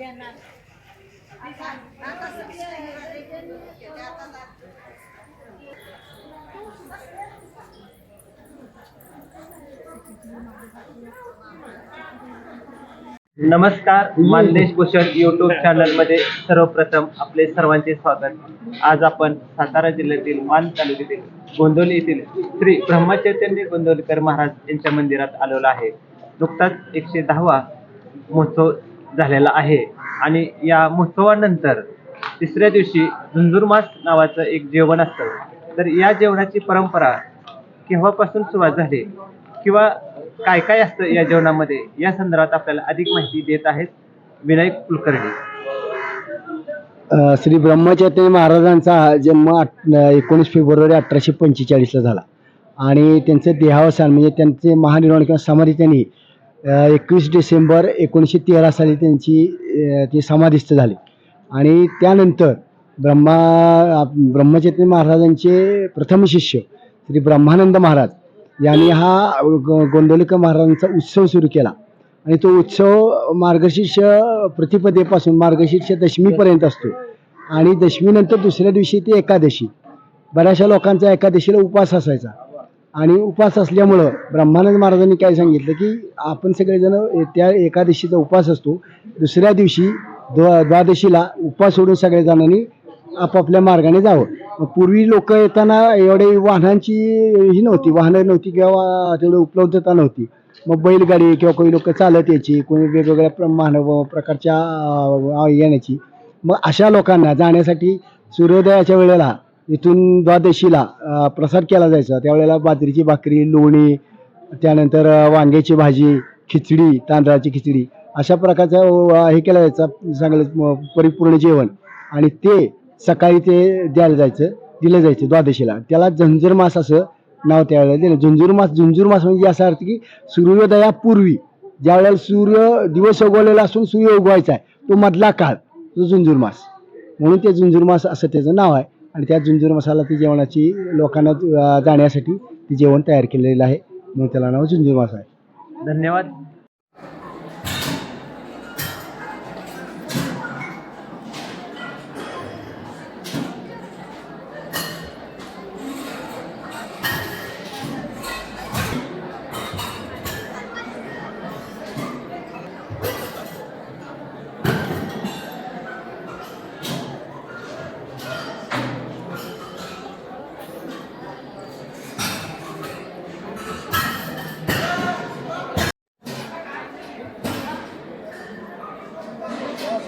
नमस्कार मानदेश भूषण युट्यूब चॅनलमध्ये सर्वप्रथम आपले सर्वांचे स्वागत. आज आपण सातारा जिल्ह्यातील मान तालुक्यातील गोंदोली येथील श्री ब्रह्मचैतन्य गोंदोलकर महाराज यांच्या मंदिरात आलेलो आहे. नुकताच एकशे दहावा महोत्सव झालेला आहे. आणि या महोत्सवानंतर तिसऱ्या दिवशी झुंझुरमास नावाचं एक जेवण असतं. तर या जेवणाची परंपरा केव्हापासून सुरुवात झाली? किंवा काय काय असतं या जेवणामध्ये? या संदर्भात आपल्याला अधिक माहिती देत आहेत विनायक कुलकर्णी. श्री ब्रह्मचैतन्य महाराजांचा जन्म आठ एकोणीस फेब्रुवारी अठराशे पंचेचाळीसला झाला. आणि त्यांचं देहावसान म्हणजे त्यांचे महानिर्वाण किंवा समाधी त्यांनी एकवीस डिसेंबर एकोणीसशे तेरा साली त्यांची ते ती समाधिस्थ झाले. आणि त्यानंतर ब्रह्मा आप- ब्रह्मचैतन्य महाराजांचे प्रथम शिष्य श्री ब्रह्मानंद महाराज यांनी हा गो- गोंदवलेकर महाराजांचा उत्सव सुरू केला. आणि तो उत्सव मार्गशीर्ष प्रतिपदेपासून मार्गशीर्ष दशमीपर्यंत असतो. आणि दशमीनंतर दुसऱ्या दिवशी ती एकादशी. बऱ्याचशा लोकांचा एकादशीला उपवास असायचा. आणि उपवास असल्यामुळं ब्रह्मानंद महाराजांनी काय सांगितलं की आपण सगळेजण त्या एकादशीचा उपवास असतो. दुसऱ्या दिवशी द्वा द्वादशीला उपवास सोडून सगळेजणांनी आपापल्या मार्गाने जावं. मग पूर्वी लोक येताना एवढे वाहनांची ही नव्हती वाहनं नव्हती किंवा तेवढी उपलब्धता नव्हती. मग बैलगाडी किंवा काही लोक चालत यायची कोणी वेगवेगळ्या प्र- मानव प्रकारच्या येण्याची. मग अशा लोकांना जाण्यासाठी सूर्योदयाच्या वेळेला इथून द्वादशीला प्रसाद केला जायचा. त्यावेळेला बाजरीची भाकरी लोणी त्यानंतर वांग्याची भाजी खिचडी तांदळाची खिचडी अशा प्रकारचं हे केला जायचा. चांगलं परिपूर्ण जेवण. आणि ते सकाळी ते द्यायला जायचं दिलं जायचं द्वादशीला. त्याला झंजर मास असं नाव त्यावेळेला दिलं. झुंजूर मास झुंजूर मास म्हणजे असा अर्थ की सूर्योदयापूर्वी ज्या वेळेला सूर्य दिवस उगवलेला असून सूर्य उगवायचा आहे तो मधला काळ तो झुंजूर मास. म्हणून ते झुंजूर मास असं त्याचं नाव आहे. आणि त्या जुंजूर मसाला ती जेवणाची लोकांना जाण्यासाठी ती जेवण तयार केलेलं आहे. म्हणून त्याला नाव झुंजूर मास आहे. धन्यवाद.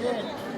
Yeah.